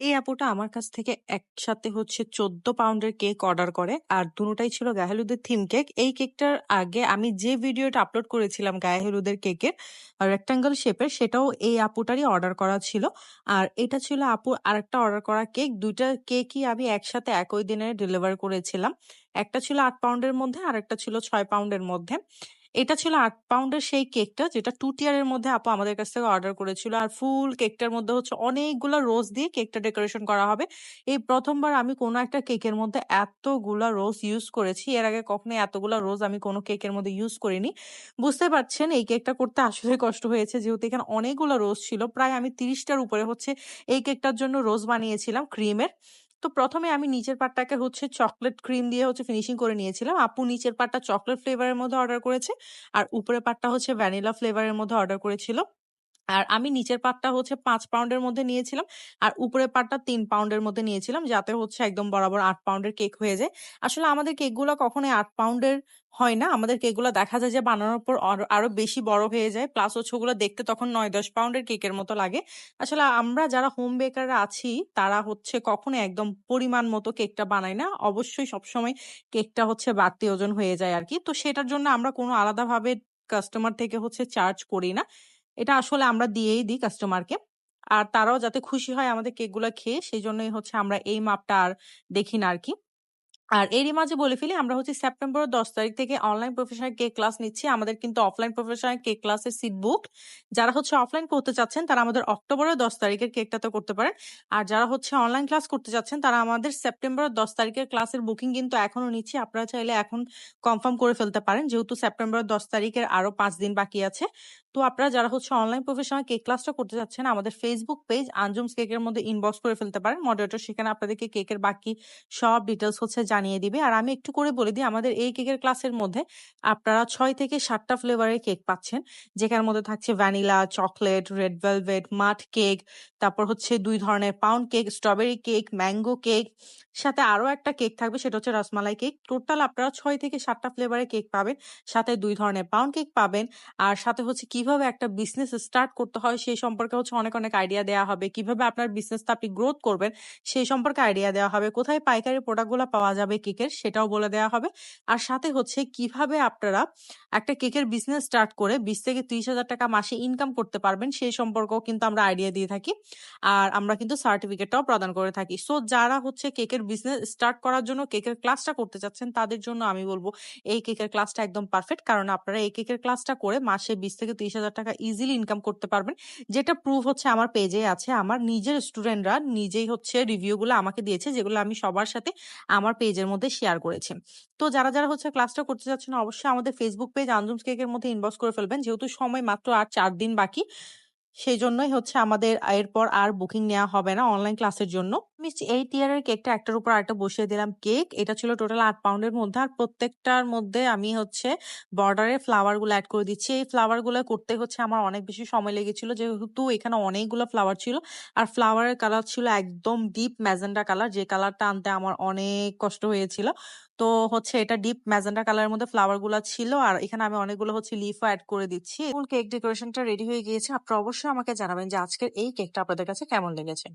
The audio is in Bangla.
এই আপুটা আমার কাছ থেকে একসাথে হচ্ছে ১৪ পাউন্ডের কেক অর্ডার করে। আর দুটোটাই ছিল গায়ে হলুদের থিম কেক। এই কেকটার আগে আমি যে ভিডিওটা আপলোড করেছিলাম গায়ে হলুদের কেকের রেক্টেঙ্গল শেপের সেটাও এই আপুটারই অর্ডার করা ছিল। আর এটা ছিল আপুর আরেকটা অর্ডার করা কেক। দুইটা কেকই আমি একসাথে একই দিনে ডেলিভার করেছিলাম। একটা ছিল আট পাউন্ডের মধ্যে, আর একটা ছিল ছয় পাউন্ডের মধ্যে। এটা ছিল আট পাউন্ডের সেই কেকটা যেটা 2 টিয়ারের মধ্যে আপু আমাদের কাছ থেকে অর্ডার করেছিল। আর ফুল কেকটার মধ্যে হচ্ছে অনেকগুলা রোজ দিয়ে কেকটা ডেকোরেশন করা হবে। এই প্রথমবার আমি কোনো একটা কেকের মধ্যে এতগুলা রোজ ইউজ করেছি। এর আগে কখনোই এতগুলা রোজ আমি কোনো কেকের মধ্যে ইউজ করিনি। বুঝতে পারছেন, এই কেকটা করতে আসলেই কষ্ট হয়েছে যেহেতু এখানে অনেকগুলো রোজ ছিল। প্রায় আমি তিরিশটার উপরে হচ্ছে এই কেকটার জন্য রোজ বানিয়েছিলাম ক্রিমের। তো প্রথমে আমি নিচের পাটটাকে হচ্ছে চকলেট ক্রিম দিয়ে হচ্ছে ফিনিশিং করে নিয়েছিলাম। আপু নিচের পাটটা চকলেট ফ্লেভারের মধ্যে অর্ডার করেছে। আর উপরের পাটটা হচ্ছে ভ্যানিলা ফ্লেভারের মধ্যে অর্ডার করেছিল। আর আমি নিচের পার্টটা হচ্ছে পাঁচ পাউন্ডের মধ্যে নিয়েছিলাম। আর উপরের পার্টটা ৩ পাউন্ডের মধ্যে নিয়েছিলাম। যাতে হচ্ছে একদম বরাবর আট পাউন্ডের কেক হয়ে যায়। আসলে আমাদের কেকগুলো কখনোই আট পাউন্ডের হয় না। আমাদের কেকগুলো দেখা যায় যে বানানোর পর আরও বেশি বড় হয়ে যায়। প্লাস হচ্ছে ওগুলো দেখতে তখন নয় দশ পাউন্ডের কেকের মতো লাগে। আসলে আমরা যারা হোম বেকাররা আছি, তারা হচ্ছে কখনোই একদম পরিমাণ মতো কেকটা বানাই না। অবশ্যই সবসময় কেকটা হচ্ছে বাড়তি ওজন হয়ে যায় আর কি তো সেটার জন্য আমরা কোনো আলাদাভাবে কাস্টমার থেকে হচ্ছে চার্জ করি না। এটা আসলে আমরা দিয়েই দিই কাস্টমারকে। আর তারাও যাতে খুশি হয় আমাদের কেকগুলো খেয়ে সেই জন্যই হচ্ছে আমরা এই মাপটা আর দেখি না আরকি। আর এরই মাঝে বলে ফেলি, আমরা হচ্ছে সেপ্টেম্বর দশ তারিখ থেকে অনলাইন প্রফেশনাল কেক ক্লাস নিচ্ছি। আমাদের কিন্তু অফলাইন প্রফেশনাল কেক ক্লাসের সিট বুক যারা হচ্ছে অফলাইন করতে চাচ্ছেন, তারা আমাদের অক্টোবরের ১০ তারিখের কেকটা তো করতে পারেন। আর যারা হচ্ছে অনলাইন ক্লাস করতে চাচ্ছেন, তারা আমাদের সেপ্টেম্বরের ১০ তারিখের ক্লাসের বুকিং কিন্তু এখনও নিচ্ছি। আপনারা চাইলে এখন কনফার্ম করে ফেলতে পারেন। যেহেতু সেপ্টেম্বর দশ তারিখের আরও পাঁচ দিন বাকি আছে। তো আপনারা যারা হচ্ছে অনলাইন প্রফেশনাল কেক ক্লাসটা করতে চাচ্ছেন, আমাদের ফেসবুক পেজ আঞ্জুমস কেকের মধ্যে ইনবক্স করে ফেলতে পারেন। মডারেটর সেখানে আপনাদেরকে কেকের বাকি সব ডিটেলস হচ্ছে জানিয়ে দিবে। আর আমি একটু করে বলে দিই আমাদের এই কেকের ক্লাসের মধ্যে আপনারা ছয় থেকে ৭ টা ফ্লেভারের কেক পাচ্ছেন। যেখানের মধ্যে থাকছে ভ্যানিলা, চকলেট রেড ভেলভেট, মাঠ কেক, তারপর হচ্ছে দুই ধরনের pound cake, strawberry cake, mango cake, সাথে আরও একটা কেক থাকবে সেটা হচ্ছে রসমালাই কেক। টোটাল আপনারা ছয় থেকে ৭ টা ফ্লেভারের কেক পাবেন। সাথে দুই ধরনের পাউন্ড কেক পাবেন। আর সাথে হচ্ছে কীভাবে একটা বিজনেস স্টার্ট করতে হয় সেই সম্পর্কে হচ্ছে অনেক, অনেক আইডিয়া দেওয়া হবে। কীভাবে আপনার বিজনেসটা আপনি গ্রোথ করবেন সেই সম্পর্কে আইডিয়া দেওয়া হবে। কোথায় পাইকারি প্রোডাক্টগুলো পাওয়া যাবে কেকের সেটাও বলে দেওয়া হবে। আর সাথে হচ্ছে কীভাবে আপনারা একটা কেকের বিজনেস স্টার্ট করে ২০ থেকে ৳৩০,০০০ মাসে ইনকাম করতে পারবেন সেই সম্পর্কেও কিন্তু আমরা আইডিয়া দিয়ে থাকি। আর আমরা কিন্তু সার্টিফিকেটটাও প্রদান করে থাকি। সো যারা হচ্ছে কেকের বিজনেস স্টার্ট করার জন্য কেকের ক্লাসটা করতে চাচ্ছেন তাদের জন্য আমি বলব এই কেকের ক্লাসটা একদম পারফেক্ট। কারণ আপনারা এই কেকের ক্লাসটা করে মাসে ২০ থেকে ৳৩০,০০০ ইজিলি ইনকাম করতে পারবেন। যেটা প্রুফ হচ্ছে আমার পেজে আছে। আমার নিজের স্টুডেন্টরা নিজেই হচ্ছে রিভিউ গুলো আমাকে দিয়েছে যেগুলো আমি সবার সাথে আমার পেজের মধ্যে শেয়ার করেছি। তো যারা, যারা হচ্ছে ক্লাসটা করতে চাচ্ছেন অবশ্যই আমাদের ফেসবুক পেজ আঞ্জুমস কেকের মধ্যে ইনবক্স করে ফেলবেন। যেহেতু সময় মাত্র আর চার দিন বাকি। সেজন্যই হচ্ছে আমাদের এরপর আর বুকিং নেওয়া হবে না অনলাইন ক্লাসের জন্য। আমি এই টিয়ারের কেকটা একটার উপর আরেকটা বসিয়ে দিলাম কেক। এটা ছিল টোটাল আট পাউন্ডের মধ্যে। আর প্রত্যেকটার মধ্যে আমি হচ্ছে বর্ডারে ফ্লাওয়ারগুলো এড করে দিচ্ছি। এই ফ্লাওয়ারগুলো করতে হচ্ছে আমার অনেক বেশি সময় লেগেছিল, যেহেতু এখানে অনেকগুলো ফ্লাওয়ার ছিল। আর ফ্লাওয়ারের কালার ছিল একদম ডিপ ম্যাজেন্টা কালার যে কালারটা আনতে আমার অনেক কষ্ট হয়েছিল। তো হচ্ছে এটা ডিপ ম্যাজেন্টা কালারের মধ্যে ফ্লাওয়ারগুলা ছিল। আর এখানে আমি অনেকগুলো হচ্ছে লিফও এড করে দিচ্ছি। কেক ডেকোরেশনটা রেডি হয়ে গিয়েছে। আপনারা অবশ্যই আমাকে জানাবেন যে আজকের এই কেকটা আপনাদের কাছে কেমন লেগেছে।